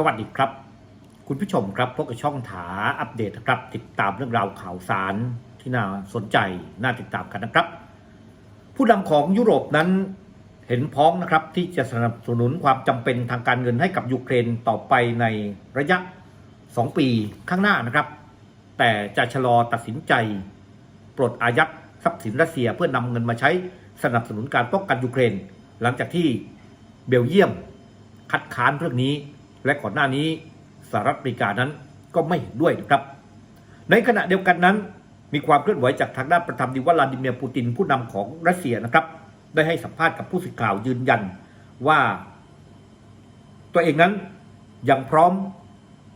สวัสดีครับ คุณผู้ชมครับพบกับช่องถาอัปเดตนะครับ ติดตามเรื่องราวข่าวสารที่น่าสนใจ น่าติดตามกันนะครับ ผู้นำของยุโรปนั้นเห็นพ้องนะครับที่จะสนับสนุนความจำเป็นทางการเงินให้กับยูเครนต่อไปในระยะ 2 ปีข้างหน้านะครับ แต่จะชะลอตัดสินใจ ปลดอายัดทรัพย์สินรัสเซียเพื่อนำเงินมาใช้สนับสนุนการป้องกันยูเครน หลังจากที่เบลเยียม คัดค้านเรื่องนี้ และก่อนหน้านี้สหรัฐอเมริกานั้นก็ไม่เห็นด้วยนะครับ ในขณะเดียวกันนั้น มีความเคลื่อนไหวจากทางด้านประธานาธิบดีวลาดิเมียร์ปูตินผู้นำของรัสเซียนะครับ ได้ให้สัมภาษณ์กับผู้สื่อข่าวยืนยันว่า ตัวเองนั้นยังพร้อม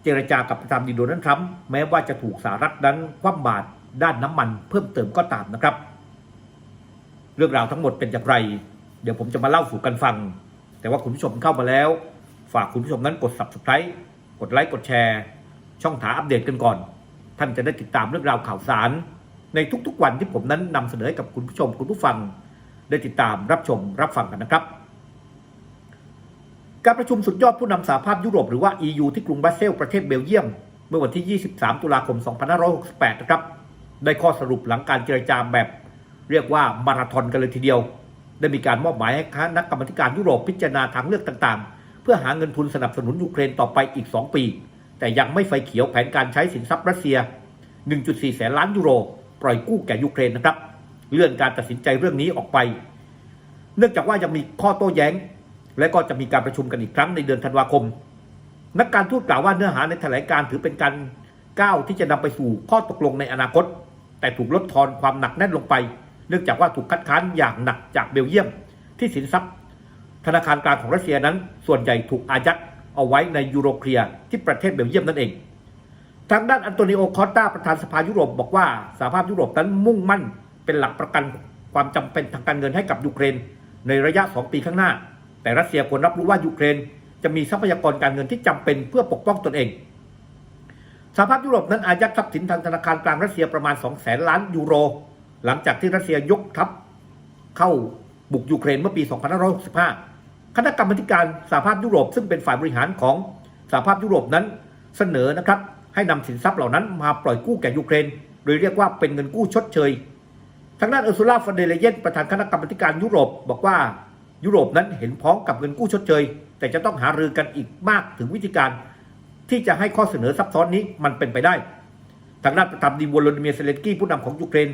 เจรจากับประธานาธิบดีโดนัลด์ทรัมป์แม้ว่าจะถูกสหรัฐนั้นคว่ำบาตรด้านน้ำมันเพิ่มเติมก็ตามนะครับ เรื่องราวทั้งหมดเป็นอย่างไร เดี๋ยวผมจะมาเล่าสู่กันฟัง แต่ว่าคุณผู้ชมเข้ามาแล้ว ฝากคุณผู้ชมนั้นกด subscribe กดไลค์กดแชร์ ช่องถาอัปเดตกันก่อน ท่านจะได้ติดตามเรื่องราวข่าวสาร ในทุกๆวันที่ผมนั้นนำเสนอให้กับคุณผู้ชมคุณผู้ฟัง ได้ติดตามรับชมรับฟังกันนะครับ การประชุมสุดยอดผู้นำสหภาพยุโรปหรือว่า EU ที่กรุงบรัสเซลประเทศเบลเยียม เมื่อวันที่ 23 ตุลาคม 2568 นะครับ ได้ข้อสรุปหลังการเจรจาแบบ เรียกว่ามาราธอนกันเลยทีเดียว ได้มีการมอบหมายให้คณะนักกรรมการยุโรปพิจารณาทางเลือกต่างๆ เพื่อหาเงินทุนสนับสนุนยูเครนต่อไปอีก 2 ปี แต่ยังไม่ไฟเขียวแผนการใช้สินทรัพย์รัสเซีย 1.4 แสนล้านยูโร ปล่อยกู้แก่ยูเครนนะครับ เลื่อนการตัดสินใจเรื่องนี้ออกไป เนื่องจากว่ายังมีข้อโต้แย้ง และก็จะมีการประชุมกันอีกครั้งในเดือนธันวาคม นักการทูตกล่าวว่าเนื้อหาในแถลงการถือเป็นการก้าวที่จะนำไปสู่ข้อตกลงในอนาคต แต่ถูกลดทอนความหนักแน่นลงไป เนื่องจากว่าถูกคัดค้านอย่างหนักจากเบลเยียม ที่สินทรัพย์ ธนาคารกลางของรัสเซียนั้น ส่วนใหญ่ถูกอายัดเอาไว้ในยูโรเคลียร์ที่ประเทศเบลเยียมนั่นเอง ทางด้านอันโตนิโอคอสตาประธานสภายุโรปบอกว่าสหภาพยุโรปนั้นมุ่งมั่นเป็นหลักประกันความจำเป็นทางการเงินให้กับยูเครน ในระยะ 2 ปีข้างหน้า แต่รัสเซียควรรับรู้ว่ายูเครน จะมีทรัพยากรการเงินที่จำเป็นเพื่อปกป้องตนเองสหภาพยุโรปนั้นอายัดทรัพย์สินทางธนาคารกลางรัสเซียประมาณ 2 0 0แสนล้านยูโร หลังจากที่รัสเซียยกทัพเข้าบุกยูเครนเมื่อปี 2565 คณะกรรมการสหภาพยุโรป ซึ่งเป็นฝ่ายบริหารของสหภาพยุโรปนั้นเสนอนะครับให้นำสินทรัพย์เหล่านั้นมาปล่อยกู้แก่ยูเครน โดยเรียกว่าเป็นเงินกู้ชดเชย ทางด้านออร์ซูล่าฟอนเดเลเยนประธานคณะกรรมการยุโรป บอกว่ายุโรปนั้นเห็นพ้องกับเงินกู้ชดเชย แต่จะต้องหารือกันอีกมากถึงวิธีการ ที่จะให้ข้อเสนอซับซ้อนนี้มันเป็นไปได้ ทางด้านประธานดีวโลดิเมียเซเลนกี้ผู้นำของยูเครน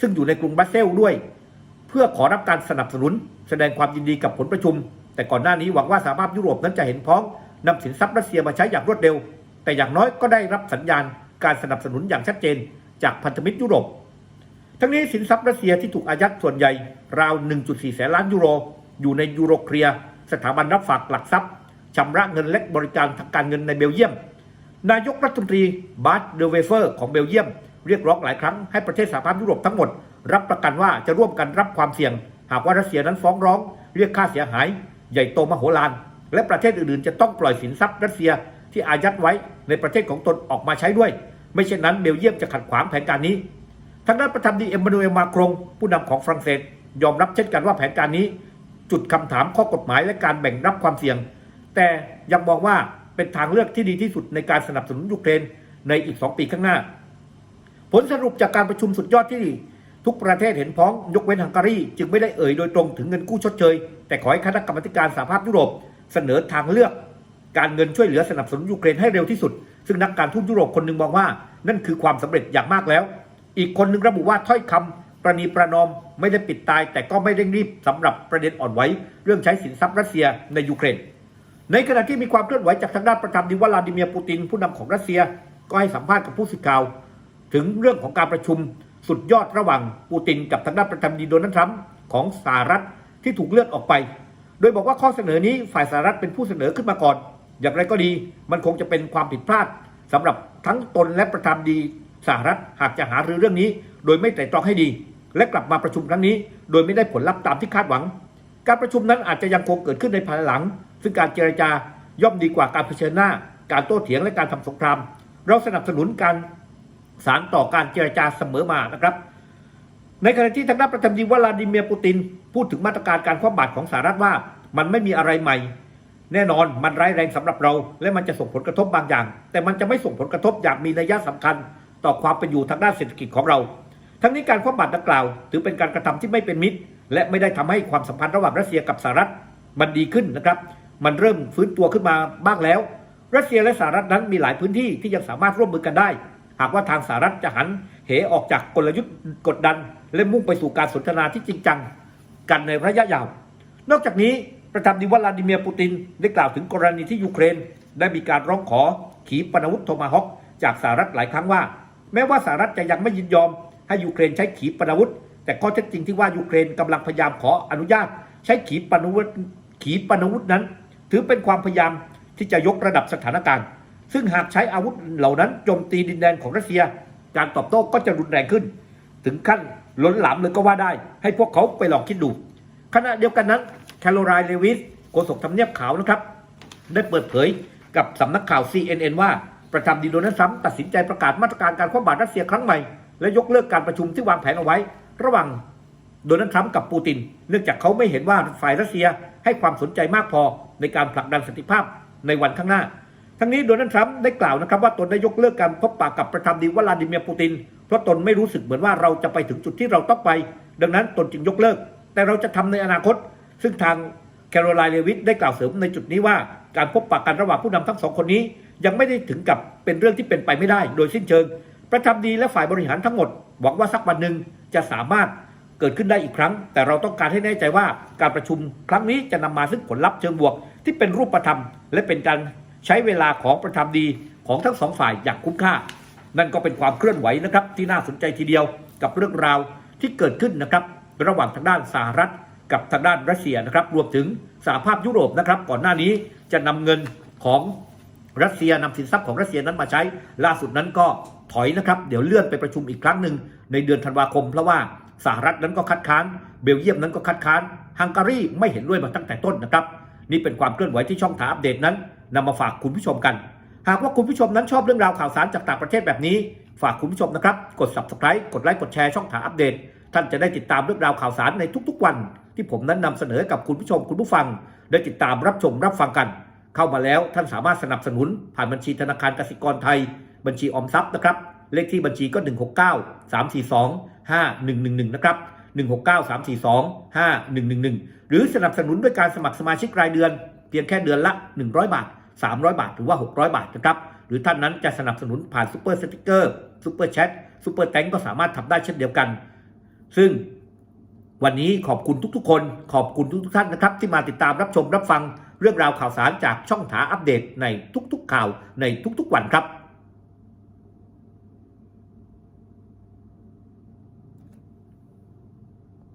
ซึ่งอยู่ในกรุงบรัสเซลด้วย เพื่อขอรับการสนับสนุน แสดงความยินดีกับผลประชุม แต่ก่อนหน้านี้หวังว่าสหภาพยุโรปนั้นจะเห็นพ้องนำสินทรัพย์รัสเซียมาใช้อย่างรวดเร็ว แต่อย่างน้อยก็ได้รับสัญญาณการสนับสนุนอย่างชัดเจน จากพันธมิตรยุโรป ทั้งนี้สินทรัพย์รัสเซียที่ถูกอายัดส่วนใหญ่ราว 1.4 แสนล้านยูโร อยู่ในยูโรเคลียร์สถาบันรับฝากหลักทรัพย์ชำระเงินและบริการทางการเงินในเบลเยียม นายกรัฐมนตรีบาร์ตเดเวเฟอร์ของเบลเยียม เรียกร้องหลายครั้งให้ประเทศสหภาพยุโรปทั้งหมด รับประกันว่าจะร่วมกันรับความเสี่ยง หากว่ารัสเซียนั้นฟ้องร้อง เรียกค่าเสียหาย ใหญ่โตมโหฬารและประเทศอื่นๆ จะต้องปล่อยสินทรัพย์รัสเซียที่อายัดไว้ในประเทศของตนออกมาใช้ด้วย ไม่เช่นนั้นเบลเยียมจะขัดขวางแผนการนี้ทางด้านประธานดีเอ็มมานูเอลมาครงผู้นำของฝรั่งเศส ยอมรับเช่นกันว่าแผนการนี้ จุดคำถามข้อกฎหมายและการแบ่งรับความเสี่ยง แต่ยังมองว่าเป็นทางเลือกที่ดีที่สุดในการสนับสนุนยูเครนในอีก 2 ปีข้างหน้า ผลสรุปจากการประชุมสุดยอดที่ ทุกประเทศเห็นพ้องยกเว้นฮังการี จึงไม่ได้เอ่ยโดยตรงถึงเงินกู้ชดเชย แต่ขอให้คณะกรรมการสหภาพยุโรป เสนอทางเลือก การเงินช่วยเหลือสนับสนุนยูเครนให้เร็วที่สุด ซึ่งนักการทูตยุโรปคนหนึ่งมองว่า นั่นคือความสำเร็จอย่างมากแล้ว อีกคนหนึ่งระบุว่าถ้อยคำประนีประนอมไม่ได้ปิดตาย แต่ก็ไม่เร่งรีบสำหรับประเด็นอ่อนไหวเรื่องใช้สินทรัพย์รัสเซียในยูเครน ในขณะที่มีความเคลื่อนไหวจากทางด้านประธานาธิวลาดิเมียร์ปูตินผู้นำของรัสเซีย ก็ให้สัมภาษณ์กับผู้สื่อข่าว ถึงเรื่องของการประชุม สุดยอดระหว่างปูตินกับทางด้านประธานาธิบดีโดนัลด์ทรัมป์ของสหรัฐที่ถูกเลื่อนออกไป โดยบอกว่าข้อเสนอนี้ฝ่ายสหรัฐเป็นผู้เสนอขึ้นมาก่อน อย่างไรก็ดี มันคงจะเป็นความผิดพลาดสำหรับทั้งตนและประธานาธิบดีสหรัฐหากจะหารือเรื่องนี้ โดยไม่ไตร่ตรองให้ดี และกลับมาประชุมครั้งนี้ โดยไม่ได้ผลลัพธ์ตามที่คาดหวัง การประชุมนั้นอาจจะยังคงเกิดขึ้นในภายหลัง ซึ่งการเจรจาย่อมดีกว่าการเผชิญหน้า การโต้เถียงและการทำสงคราม เราสนับสนุนการ สารต่อการเจรจาเสมอมานะครับ ในขณะที่ทางด้านประธานาธิบดีวลาดิเมียร์ปูติน พูดถึงมาตรการการคว่ำบาตรของสหรัฐว่า มันไม่มีอะไรใหม่ แน่นอนมันร้ายแรงสำหรับเรา และมันจะส่งผลกระทบบางอย่าง แต่มันจะไม่ส่งผลกระทบอย่างมีนัยสำคัญ ต่อความเป็นอยู่ทางด้านเศรษฐกิจของเรา ทั้งนี้การคว่ำบาตรดังกล่าว ถือเป็นการกระทำที่ไม่เป็นมิตร และไม่ได้ทำให้ความสัมพันธ์ระหว่างรัสเซียกับสหรัฐมันดีขึ้นนะครับมันเริ่มฟื้นตัวขึ้นมาบ้างแล้ว รัสเซียและสหรัฐนั้นมีหลายพื้นที่ที่ยังสามารถร่วมมือกันได้ หากว่าทางสหรัฐจะหันเหออกจากกลยุทธ์กดดัน และมุ่งไปสู่การสนทนาที่จริงจังกันในระยะยาว นอกจากนี้ประธานาธิวลาดิเมียร์ปูติน ได้กล่าวถึงกรณีที่ยูเครน ได้มีการร้องขอขีปนาวุธโทมาฮอกจากสหรัฐหลายครั้งว่า แม้ว่าสหรัฐจะยังไม่ยินยอม ให้ยูเครนใช้ขีปนาวุธ แต่ข้อเท็จจริงที่ว่ายูเครนกำลังพยายามขออนุญาต ใช้ขีปนาวุธขีปนาวุธนั้น ถือเป็นความพยายามที่จะยกระดับสถานการณ์ ซึ่งหากใช้อาวุธเหล่านั้นโจมตีดินแดนของรัสเซีย การตอบโต้ก็จะรุนแรงขึ้น ถึงขั้นล้นหลามเลยก็ว่าได้ ให้พวกเขาไปลองคิดดู ขณะเดียวกันนั้นแคโรไลน์เลวิสโฆษกทำเนียบขาวนะครับ ได้เปิดเผยกับสำนักข่าว CNN ว่าประธานดีโดนัลด์ทรัมป์ตัดสินใจประกาศมาตรการการคว่ำบาตรรัสเซียครั้งใหม่ และยกเลิกการประชุมที่วางแผนเอาไว้ ระหว่างโดนัลด์ทรัมป์กับปูติน เนื่องจากเขาไม่เห็นว่าฝ่ายรัสเซียให้ความสนใจมากพอในการผลักดันสันติภาพในวันข้างหน้า ทั้งนี้โดนัลด์ทรัมป์ได้กล่าวนะครับว่าตนได้ยกเลิกการพบปะกับประธานาธิบดีวลาดิเมียร์ปูติน เพราะตนไม่รู้สึกเหมือนว่าเราจะไปถึงจุดที่เราต้องไป ดังนั้นตนจึงยกเลิก แต่เราจะทำในอนาคต ซึ่งทางแคโรไลน์เลวิสได้กล่าวเสริมในจุดนี้ว่าการพบปะกันระหว่างผู้นำทั้งสองคนนี้ ยังไม่ได้ถึงกับเป็นเรื่องที่เป็นไปไม่ได้ โดยสิ้นเชิง ประธานาธิบดีและฝ่ายบริหารทั้งหมดหวังว่าสักวันหนึ่งจะสามารถเกิดขึ้นได้อีกครั้ง แต่เราต้องการให้แน่ใจว่าการประชุมครั้งนี้จะนำมาซึ่งผลลัพธ์เชิงบวกที่เป็นรูปธรรม และเป็นการ ใช้เวลาของประธานาธิบดีของทั้งสองฝ่ายอย่างคุ้มค่า นั่นก็เป็นความเคลื่อนไหวนะครับที่น่าสนใจทีเดียวกับเรื่องราวที่เกิดขึ้นนะครับระหว่างทางด้านสหรัฐ กับทางด้านรัสเซียนะครับรวมถึงสหภาพยุโรปนะครับก่อนหน้านี้จะนำเงินของรัสเซียนำสินทรัพย์ของรัสเซียนั้นมาใช้ ล่าสุดนั้นก็ถอยนะครับเดี๋ยวเลื่อนไปประชุมอีกครั้งหนึ่งในเดือนธันวาคมเพราะว่าสหรัฐนั้นก็คัดค้าน เบลเยียมนั้นก็คัดค้านฮังการีไม่เห็นด้วยมาตั้งแต่ต้นนะครับนี่เป็นความเคลื่อนไหวที่ช่องถาอัปเดตนั้น นำมาฝากคุณผู้ชมกัน หากว่าคุณผู้ชมนั้นชอบเรื่องราวข่าวสารจากต่างประเทศแบบนี้ ฝากคุณผู้ชมนะครับ กด subscribe กดไลค์กดแชร์ช่องทางอัปเดต ท่านจะได้ติดตามเรื่องราวข่าวสารในทุกๆวัน ที่ผมนั้นนำเสนอกับคุณผู้ชมคุณผู้ฟัง ได้ติดตามรับชมรับฟังกัน เข้ามาแล้วท่านสามารถสนับสนุน ผ่านบัญชีธนาคารกสิกรไทย บัญชีออมทรัพย์นะครับเลขที่บัญชีก็ 169 342 5111 นะครับ 169 342 5111 หรือสนับสนุนด้วยการสมัครสมาชิกรายเดือน เพียงแค่เดือนละ 100 บาท 300 บาท หรือว่า 600 บาทนะครับ หรือท่านนั้นจะสนับสนุนผ่านซูเปอร์สติกเกอร์ซูเปอร์แชทซูเปอร์แตงก็สามารถทำได้เช่นเดียวกัน ซึ่งวันนี้ขอบคุณทุกๆ คน ขอบคุณทุกๆท่านนะครับ ที่มาติดตามรับชมรับฟังเรื่องราวข่าวสารจากช่องถาอัปเดตในทุกๆข่าวในทุกๆวันครับ